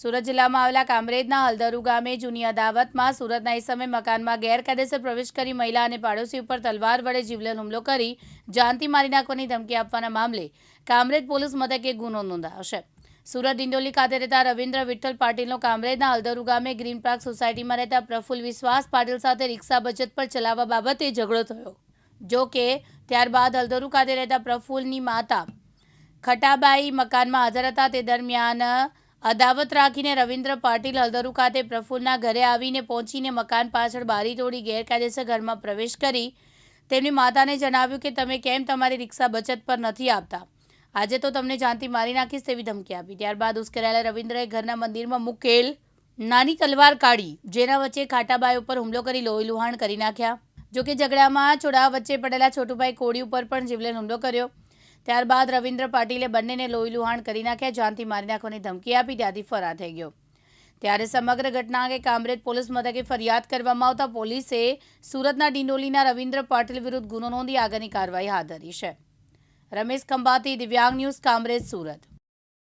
સુરત જિલ્લામાં આવેલા કામરેજના હલદરુ ગામે જૂની અદાવતમાં સુરતના ઇસમે મકાનમાં ગેરકાયદેસર પ્રવેશ કરી મહિલા અને પાડોશી ઉપર તલવાર વડે જીવલેણ હુમલો કરી જાનથી મારી નાખવાની ધમકી આપવાના મામલે કામરેજ પોલીસ મથકે ગુનો નોંધાયો સુરત ડિંડોલી ખાતે રહેતા રવિન્દ્ર વિઠ્ઠલ પાટીલનો કામરેજના હલદરુ ગામે ગ્રીન પાર્ક સોસાયટીમાં રહેતા પ્રફુલ વિશ્વાસ પાટીલ સાથે રિક્ષા બચત પર ચલાવવા બાબતે ઝઘડો થયો. જો કે, ત્યારબાદ હલદરુ ખાતે રહેતા પ્રફુલની માતા ખટાબાઈ મકાનમાં હાજર હતા. તે દરમિયાન અદાવત રાખીને રવિન્દ્ર પાટીલ હલદરુ ખાતે પ્રફુલના ઘરે આવીને પહોંચીને મકાન પાછળ બારી તોડી ગેરકાયદેસર ઘરમાં પ્રવેશ કરી તેમની માતાને જણાવ્યું કે, તમે કેમ તમારી રિક્ષા બચત પર નથી આપતા આજે તો તમને જાનથી મારી નાખીશ તેવી ધમકી આપી. ત્યારબાદ ઉશ્કેરાયેલા રવિન્દ્રએ ઘરના મંદિરમાં મૂકેલ નાની તલવાર કાઢી, જેના વચ્ચે ખાટાબાઈ ઉપર હુમલો કરી લોહી લુહાણ કરી નાખ્યા. જોકે ઝઘડામાં ચોડા વચ્ચે પડેલા છોટુભાઈ કોડી ઉપર પણ જીવલેણ હુમલો કર્યો. ત્યારબાદ રવિન્દ્ર પાટીલે બંનેને લોહી લુહાણ કરી નાખ્યા, જાનથી મારી નાખવાની ધમકી આપી, ત્યાંથી ફરાર થઈ ગયો. ત્યારે સમગ્ર ઘટના અંગે કામરેજ પોલીસ મથકે ફરિયાદ કરવામાં આવતા પોલીસે સુરતના ડિંડોલીના રવિન્દ્ર પાટીલ વિરુદ્ધ ગુનો નોંધી આગળની કાર્યવાહી હાથ ધરી છે. રમેશ ખંભાતી, દિવ્યાંગ ન્યૂઝ, કામરેજ, સુરત.